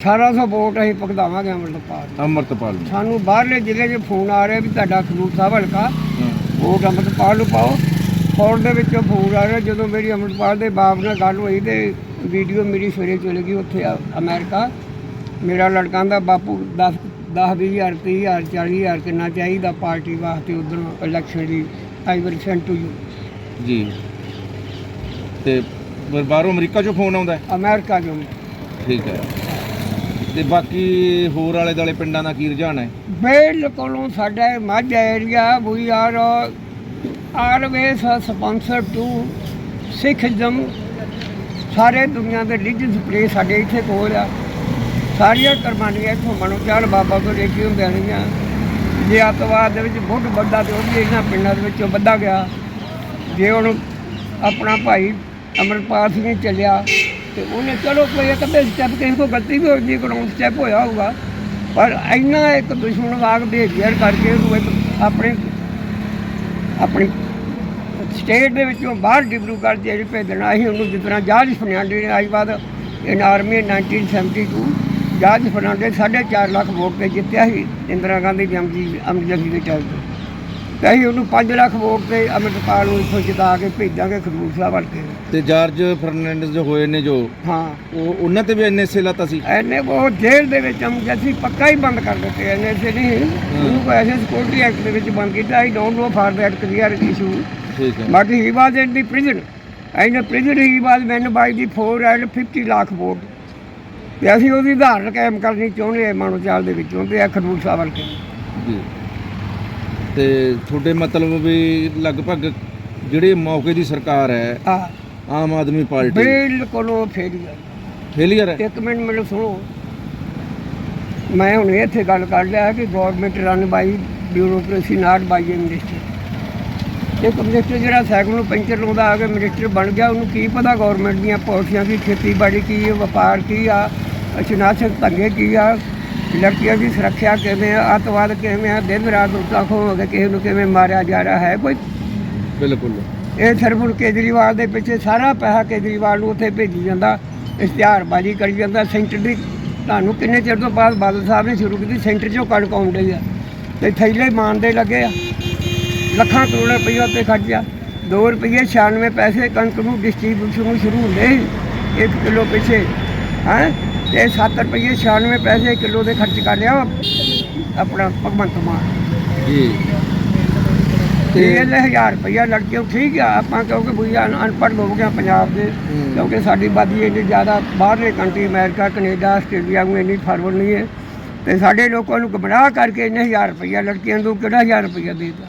1800 vote ਅਸੀਂ ਭੁਗਤਾਵਾਂਗੇ ਅੰਮ੍ਰਿਤਪਾਲ ਨੂੰ। ਅੰਮ੍ਰਿਤਪਾਲ ਨੂੰ ਸਾਨੂੰ ਬਾਹਰਲੇ ਜ਼ਿਲ੍ਹੇ 'ਚ ਫੋਨ ਆ ਰਿਹਾ ਵੀ ਤੁਹਾਡਾ ਖਡੂਰ ਸਾਹਿਬ ਹਲਕਾ। ਵੋਟ ਅੰਮ੍ਰਿਤਪਾਲ ਨੂੰ ਪਾਓ ਫੌਰਨ ਦੇ ਵਿੱਚੋਂ ਫੋਨ ਆ ਰਿਹਾ ਜਦੋਂ ਮੇਰੀ ਅੰਮ੍ਰਿਤਪਾਲ ਦੇ ਬਾਪ ਨਾਲ ਗੱਲ ਹੋਈ ਤੇ ਵੀਡੀਓ ਮੇਰੀ ਸਵੇਰੇ ਚਲੇ ਗਈ ਉੱਥੇ ਅਮਰੀਕਾ ਮੇਰਾ ਲੜਕਾਂ ਦਾ ਬਾਪੂ 10 ਦਸ ਵੀਹ ਹਜ਼ਾਰ ਤੀਹ ਹਜ਼ਾਰ ਚਾਲੀ ਹਜ਼ਾਰ ਕਿੰਨਾ ਚਾਹੀਦਾ ਪਾਰਟੀ ਵਾਸਤੇ ਉਧਰ election the I will send to you ji ਤੇ ਬਾਹਰੋਂ ਅਮਰੀਕਾ ਚੋਂ ਫੋਨ ਆਉਂਦਾ ਹੈ? ਅਮਰੀਕਾ ਜੋ ਠੀਕ ਹੈ ਤੇ ਬਾਕੀ ਹੋਰ ਆਲੇ ਦਾਲੇ ਪਿੰਡਾਂ ਦਾ ਕੀ ਰੁਝਾਨ ਹੈ? ਬਿਲਕੁਲ ਸਾਡਾ ਇਹ Majha area we are always sponsor to Sikhism ਸਾਰੇ ਦੁਨੀਆ ਦੇ ਰਿਲੀਜੀਅਸ ਪਲੇਸ ਸਾਡੇ ਇੱਥੇ ਕੋਲ ਆ। ਸਾਰੀਆਂ ਕੁਰਬਾਨੀਆਂ ਇੱਥੋਂ ਮਨੋ ਚਾਲ ਬਾਬਾ ਤੋਂ ਲੈ ਕੇ ਹੁੰਦਿਆਂ ਰਹੀਆਂ। ਜੇ ਅੱਤਵਾਦ ਦੇ ਵਿੱਚ ਬਹੁਤ ਵੱਡਾ ਤੇ ਉਹ ਵੀ ਇਹਨਾਂ ਪਿੰਡਾਂ ਦੇ ਵਿੱਚੋਂ ਵੱਧਾ ਗਿਆ। ਜੇ ਹੁਣ ਆਪਣਾ ਭਾਈ ਅਮਰਪਾਲ ਸਿੰਘ ਚੱਲਿਆ ਤੇ ਉਹਨੇ ਚਲੋ ਕੋਈ ਇੱਕ ਅੱਧੇ ਸਟੈਪ ਕਿਸੇ ਕੋ ਗਲਤੀ ਵੀ ਹੋ ਗਈ ਕੋਈ ਸਟੈਪ ਹੋਇਆ ਹੋਊਗਾ। ਪਰ ਇੰਨਾ ਇੱਕ ਦੁਸ਼ਮਣ ਵਾਗ ਬਿਹੇਵੀਅਰ ਕਰਕੇ ਉਹਨੂੰ ਇੱਕ ਆਪਣੇ ਆਪਣੀ ਸਟੇਟ ਦੇ ਵਿੱਚੋਂ ਬਾਹਰ ਡਿਬਰੂਗੜ੍ਹ ਜੇਲ੍ਹ ਭੇਜਣਾ ਸੀ ਉਹਨੂੰ ਜਿਸ ਤਰ੍ਹਾਂ ਜਾਰਜ ਫਰਨਾਂਡੇ ਨੇ ਅੱਜ ਬਾਅਦ ਇਨ ਆਰਮੀ 1972 ਜਾਰਜ ਫਰਨਾਂਡੇ ਸਾਢੇ ਚਾਰ ਲੱਖ ਵੋਟ ਤੇ ਜਿੱਤਿਆ ਸੀ, ਇੰਦਰਾ ਗਾਂਧੀ ਜੰਗੀ ਅਮਰਜੰਗੀ ਦੇ ਟਾਈਮ ਤੇ ਅਸੀਂ ਉਹਨੂੰ 5 ਲੱਖ ਵੋਟ ਤੇ ਅੰਮ੍ਰਿਤਪਾਲ ਨੂੰ ਇੱਥੋਂ ਜਿਤਾ ਕੇ ਭੇਜਾਂਗੇ ਖਡੂਰ ਸਾਹਿਬ ਹਲਕੇ ਤੇ ਜਾਰਜ ਫਰਨੈਂਡਸ ਜੋ ਹੋਏ ਨੇ ਜੋ ਹਾਂ। ਉਹ ਉਹਨਾਂ ਤੇ ਵੀ ਐਨਐਸਏ ਲਾਤਾ ਸੀ ਐਨੇ ਉਹ ਜੇਲ੍ਹ ਦੇ ਵਿੱਚ ਹਮ ਅਸੀਂ ਪੱਕਾ ਹੀ ਬੰਦ ਕਰ ਦਿੱਤੇ ਐਨੇ ਸੇ ਨਹੀਂ। ਉਹਨੂੰ ਕੋਈ ਐਸੇ ਸਿਕਿਉਰਿਟੀ ਐਕਟ ਦੇ ਵਿੱਚ ਬੰਦ ਕੀਤਾ I don't know for that clear issue ਠੀਕ ਹੈ। But he was in the prison and prison he was man by the 4 and 50 lakh vote ਤੇ ਅਸੀਂ ਉਹਦੀ ਧਾਰਨ ਕਾਇਮ ਕਰਨੀ ਚਾਹੁੰਦੇ ਹਾਂ ਮਾਨੋ ਚਾਲ ਦੇ ਵਿੱਚੋਂ ਤੇ ਖਡੂਰ ਸਾਹਿਬ ਹਲਕੇ ਜੀ। ਤੇ ਤੁਹਾਡੇ ਮਤਲਬ ਵੀ ਲਗਭਗ ਜਿਹੜੇ ਮੌਕੇ ਦੀ ਸਰਕਾਰ ਹੈ ਆ ਆਮ ਆਦਮੀ ਪਾਰਟੀ ਬਿਲਕੁਲ ਉਹ ਫੇਲਿਅਰ ਫੇਲੀਅਰ ਹੈ? ਇੱਕ ਮਿੰਟ ਮੈਨੂੰ ਸੁਣੋ। ਮੈਂ ਹੁਣ ਇੱਥੇ ਗੱਲ ਕਰ ਲਿਆ ਕਿ government run by bureaucracy not by minister ਇੱਕ ਮਿਨਿਸਟਰ ਜਿਹੜਾ ਸਾਈਕਲ ਨੂੰ ਪੈਂਚਰ ਲਾਉਂਦਾ ਆ ਕੇ ਮਿਨਿਸਟਰ ਬਣ ਗਿਆ ਉਹਨੂੰ ਕੀ ਪਤਾ ਗਵਰਨਮੈਂਟ ਦੀਆਂ ਪਾਲਿਸੀਆਂ ਕੀ ਖੇਤੀਬਾੜੀ ਕੀ ਹੈ ਵਪਾਰ ਕੀ ਆ ਅਚਨਾਚਕ ਧੰਗੇ ਕੀ ਆ ਲੜਕੀਆਂ ਦੀ ਸੁਰੱਖਿਆ ਕਿਵੇਂ ਆ ਅੱਤਵਾਦ ਕਿਵੇਂ ਆ ਦਿਨ ਰਾਤ ਉੱਤਾ ਖੋ ਹੋ ਕੇ ਕਿਸੇ ਨੂੰ ਕਿਵੇਂ ਮਾਰਿਆ ਜਾ ਰਿਹਾ ਹੈ ਕੋਈ ਬਿਲਕੁਲ। ਇਹ ਹੁਣ ਕੇਜਰੀਵਾਲ ਦੇ ਪਿੱਛੇ ਸਾਰਾ ਪੈਸਾ ਕੇਜਰੀਵਾਲ ਨੂੰ ਉੱਥੇ ਭੇਜੀ ਜਾਂਦਾ ਇਸ਼ਤਿਹਾਰਬਾਜ਼ੀ ਕਰੀ ਜਾਂਦਾ ਸੈਂਟਰ ਦੀ ਤੁਹਾਨੂੰ ਕਿੰਨੇ ਚਿਰ ਤੋਂ ਬਾਅਦ ਬਾਦਲ ਸਾਹਿਬ ਨੇ ਸ਼ੁਰੂ ਕੀਤੀ ਸੈਂਟਰ 'ਚੋਂ ਕਣਕ ਆਉਣ ਡਈ ਆ ਤੇ ਥੈਲੇ ਮਾਨਦੇ ਲੱਗੇ ਆ ਲੱਖਾਂ ਕਰੋੜ ਰੁਪਈਆ ਉੱਤੇ ਖਰਚਿਆ 2 ਰੁਪਏ 96 ਪੈਸੇ ਕਣਕ ਨੂੰ ਡਿਸਟ੍ਰੀਬਿਊਸ਼ਨ ਨੂੰ ਸ਼ੁਰੂ ਹੁੰਦੇ ਸੀ 1 ਕਿਲੋ ਪਿੱਛੇ ਹੈ? ਤੇ 7 ਰੁਪਏ 96 ਪੈਸੇ ਕਿਲੋ ਦੇ ਖਰਚ ਕਰ ਲਿਆ ਆਪਣਾ ਭਗਵੰਤ ਮਾਨ। ਜੀ। ਤੇ ਇਹ 1000 ਰੁਪਇਆ ਲੜਕੇ ਠੀਕ ਆ ਆਪਾਂ ਕਿਉਂਕਿ ਬੁਝਾ ਅਨਪੜ੍ਹ ਲੋਕ ਆ ਪੰਜਾਬ ਦੇ। ਕਿਉਂਕਿ ਸਾਡੀ ਆਬਾਦੀ ਇੰਨੀ ਜ਼ਿਆਦਾ ਬਾਹਰਲੇ ਕੰਟਰੀ ਅਮਰੀਕਾ ਕੈਨੇਡਾ ਆਸਟ੍ਰੇਲੀਆ ਨੂੰ ਇੰਨੀ ਫਾਰਵਰਡ ਨਹੀਂ ਹੈ। ਤੇ ਸਾਡੇ ਲੋਕਾਂ ਨੂੰ ਗੁੰਮਰਾਹ ਕਰਕੇ ਇਹਨੇ 1000 ਰੁਪਇਆ ਲੜਕੀਆਂ ਨੂੰ ਕਿਹੜਾ 1000 ਰੁਪਇਆ ਦੇਤਾ?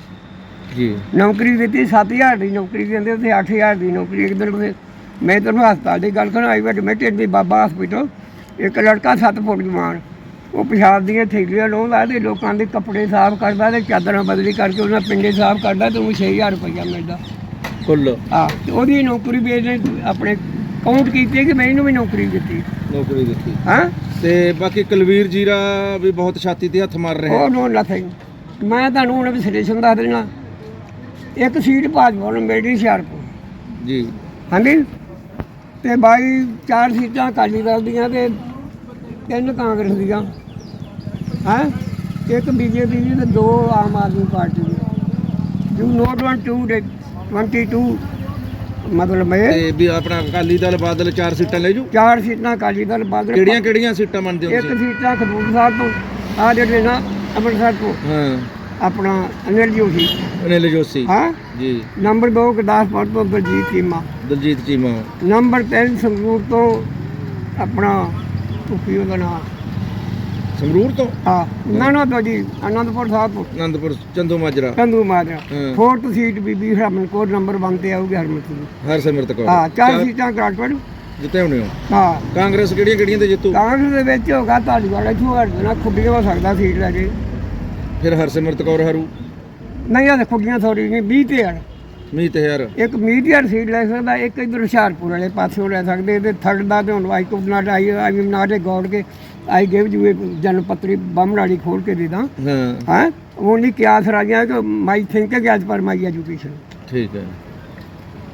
ਜੀ। ਨੌਕਰੀ ਦਿੱਤੀ 7000 ਦੀ ਨੌਕਰੀ ਦਿੰਦੇ ਤੇ 8000 ਦੀ ਨੌਕਰੀ ਇੱਕ ਦਿਨ ਮੈਂ ਤੁਹਾਨੂੰ ਹਸਪਤਾਲ ਦੀ ਗੱਲ ਕਰਾਂ ਆਈ ਐਡਮਿਟਡ ਦੀ ਬਾਬਾ ਹਸਪੀਟਲ ਇੱਕ ਲੜਕਾ 7 ਫੁੱਟ ਜਵਾਨ। ਉਹ ਪਿਸ਼ਾਬ ਦੀਆਂ ਥੈਲੀਆਂ ਲਾਉਂਦਾ ਤੇ ਲੋਕਾਂ ਦੇ ਕੱਪੜੇ ਸਾਫ਼ ਕਰਦਾ ਤੇ ਚਾਦਰਾਂ ਬਦਲੀ ਕਰਕੇ ਉਹਨਾਂ ਪਿੰਡੇ ਸਾਫ਼ ਕਰਦਾ ਤੇ ਉਹਨੂੰ 6000 ਰੁਪਇਆ ਮਿਲਦਾ। ਕੁੱਲ? ਆ ਤੇ ਉਹਦੀ ਨੌਕਰੀ ਵੀ ਇਹਨੇ ਆਪਣੇ ਕਾਊਂਟ ਕੀਤੀ ਕਿ ਮੈਂ ਇਹਨੂੰ ਵੀ ਨੌਕਰੀ ਦਿੱਤੀ। ਨੌਕਰੀ ਦਿੱਤੀ। ਹਾਂ? ਤੇ ਬਾਕੀ ਕੁਲਵੀਰ ਜੀਰਾ ਵੀ ਬਹੁਤ ਛਾਤੀ ਤੇ ਹੱਥ ਮਾਰ ਰਿਹਾ। ਉਹ ਨੋ ਨਥਿੰਗ ਮੈਂ ਤੁਹਾਨੂੰ ਹੁਣ ਵੀ ਸਟੇਸ਼ਨ ਦੱਸ ਦੇਣਾ ਇੱਕ ਸੀਟ ਭਾਜਪਾ ਨੂੰ ਮਿਲ ਰਹੀ ਹੁਸ਼ਿਆਰਪੁਰ। ਜੀ। ਹਾਂਜੀ? ਤੇ ਬਾਈ ਚਾਰ ਸੀਟਾਂ ਅਕਾਲੀ ਦਲ ਦੀਆਂ ਤੇ ਤਿੰਨ ਕਾਂਗਰਸ ਦੀਆਂ। ਹੈ? ਇੱਕ ਬੀਜੇਪੀ ਦੀ ਤੇ ਦੋ ਆਮ ਆਦਮੀ ਪਾਰਟੀ ਦੀ। ਯੂ ਨੋਟ ਵਾਂਟ ਟੂ 22 ਮਤਲਬ ਮੈਂ ਤੇ ਵੀ ਆਪਣਾ ਅਕਾਲੀ ਦਲ ਬਾਦਲ ਚਾਰ ਸੀਟਾਂ ਲੈ ਜੂ? ਚਾਰ ਸੀਟਾਂ ਅਕਾਲੀ ਦਲ ਬਾਦਲ। ਕਿਹੜੀਆਂ ਕਿਹੜੀਆਂ ਸੀਟਾਂ ਮੰਨਦੇ ਹੋ ਇੱਕ ਤੁਸੀਂ? ਸੀਟਾਂ ਖਡੂਰ ਸਾਹਿਬ ਤੋਂ ਆ ਜਿਹੜੇ ਨਾ ਅੰਮ੍ਰਿਤਸਰ ਤੋਂ। ਹਾਂ। ਆਪਣਾ ਅਨਿਲ ਜੋਸ਼ੀ। ਅਨਿਲ ਜੋਸ਼ੀ। ਹਾਂ? ਜੀ। ਨੰਬਰ 2 ਗੁਰਦਾਸਪੁਰ ਤੋਂ ਬਲਜੀਤ ਚੀਮਾ। ਦਲਜੀਤ ਚੀਮਾ। ਨੰਬਰ 3 ਸੰਗਰੂਰ ਤੋਂ ਆਪਣਾ ਨਾਮ ਸੰਗਰੂਰ ਤੋਂ? ਆ ਨਾ ਨਾ ਤੋਂ ਜੀ ਆਨੰਦਪੁਰ ਸਾਹਿਬ ਤੋਂ। ਆਨੰਦਪੁਰ ਚੰਦੂ ਮਾਜਰਾ। ਕੰਦੂ ਮਾਜਰਾ। ਹਾਂ। ਫੋਰਥ ਸੀਟ ਬੀਬੀ ਹਰਮਨ ਕੋਟ ਨੰਬਰ 1 ਤੇ ਆਊਗੀ ਹਰਮਨ ਦੀ ਹਰਸਿਮਰਤ ਕੌਰ। ਹਾਂ ਚਾਰ ਸੀਟਾਂ ਕਰਾਟਵੜ ਜਿੱਤੇ ਹੋਣੇ ਹੋ। ਹਾਂ। ਕਾਂਗਰਸ ਕਿਹੜੀਆਂ ਕਿਹੜੀਆਂ ਤੇ ਜਿੱਤੂ? ਕਾਂਗਰਸ ਦੇ ਵਿੱਚ ਹੋਗਾ ਧਾਲੀਵਾਲ ਇੱਥੋਂ ਹਟ ਜਾਣਾ ਖੁੱਡੀਆਂ ਹੋ ਸਕਦਾ ਸੀਟ ਲੈ ਕੇ। ਫਿਰ ਹਰਸਿਮਰਤ ਕੌਰ ਹਰੂ। ਨਹੀਂ ਆ ਖੁੱਡੀਆਂ ਥੋੜੀ ਨਹੀਂ 20 ਤੇ ਹੜ ਮੀਤ ਹਜ਼ਾਰ ਇੱਕ ਮੀਡੀਅਰ ਸੀਟ ਲੈ ਸਕਦਾ ਇੱਕ ਇਧਰ ਹੁਸ਼ਿਆਰਪੁਰ ਵਾਲੇ ਪਾਸਿਓਂ ਲੈ ਸਕਦੇ ਤੇ ਥਰਡ ਦਾ ਤੇ ਹੁਣ I could not I I am not a god K I give you a ਜਨਮ ਪੱਤਰੀ ਬੰਮ ਵਾਲੀ ਖੋਲ ਕੇ ਦੇ ਦਾਂ। ਹਾਂ। ਹਾਂ? ਓਨਲੀ ਕਿਆਸ ਰਾਜਿਆ ਕਿ ਮਾਈ ਥਿੰਕਿੰਗ ਐਜ਼ ਪਰ ਮਾਈ ਐਜੂਕੇਸ਼ਨ ਠੀਕ ਹੈ।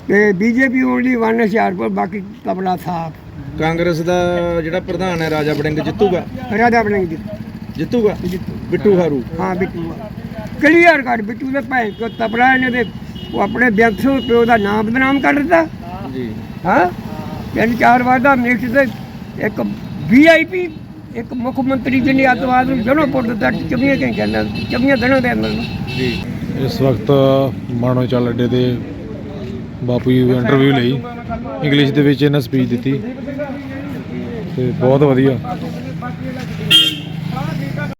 ਤੇ ਬੀਜੇਪੀ ਓਨਲੀ ਵਨ ਹੁਸ਼ਿਆਰਪੁਰ ਬਾਕੀ ਤਬਲਾ ਸਾਫ਼। ਕਾਂਗਰਸ ਦਾ ਜਿਹੜਾ ਪ੍ਰਧਾਨ ਹੈ ਰਾਜਾ ਵੜਿੰਗ ਜਿੱਤੂਗਾ? ਰਾਜਾ ਜੀ ਜਿੱਤੂਗਾ? ਬਿੱਟੂ ਹਾਰੂ। ਹਾਂ ਬਿੱਟੂ ਕਲੀਅਰ ਕਰ ਬਿੱਟੂ ਦੇ ਭੈਣ ਕੋ ਤਪੜਾ ਇਹਨੇ ਦੇ ਉਹ ਆਪਣੇ ਬਿਆੰਸੂ ਪਿਓ ਦਾ ਨਾਮ ਬਦਨਾਮ ਕਰ ਦਿੱਤਾ। ਜੀ। ਹਾਂ? ਤਿੰਨ ਚਾਰ ਵਾਰ ਦਾ ਮਿਨਿਸਟਰ ਤੇ ਇੱਕ ਵੀਆਈਪੀ ਇੱਕ ਮੁੱਖ ਮੰਤਰੀ ਜਿਹਨੇ ਅੱਤਵਾਦ ਨੂੰ ਜਨੋਂ ਪੁੱਟ ਦਿੱਤਾ ਚੌਵੀਆਂ ਘੰਟਿਆਂ ਨਾਲ ਚੌਵੀਆਂ ਦਿਨਾਂ ਦੇ ਅੰਦਰ। ਜੀ। ਇਸ ਵਕਤ ਮਾਣੋ ਚੱਲ ਅੱਡੇ ਤੇ ਬਾਪੂ ਜੀ ਦੀ ਇੰਟਰਵਿਊ ਲਈ ਇੰਗਲਿਸ਼ ਦੇ ਵਿੱਚ ਇਹਨਾਂ ਸਪੀਚ ਦਿੱਤੀ। ਤੇ ਬਹੁਤ ਵਧੀਆ।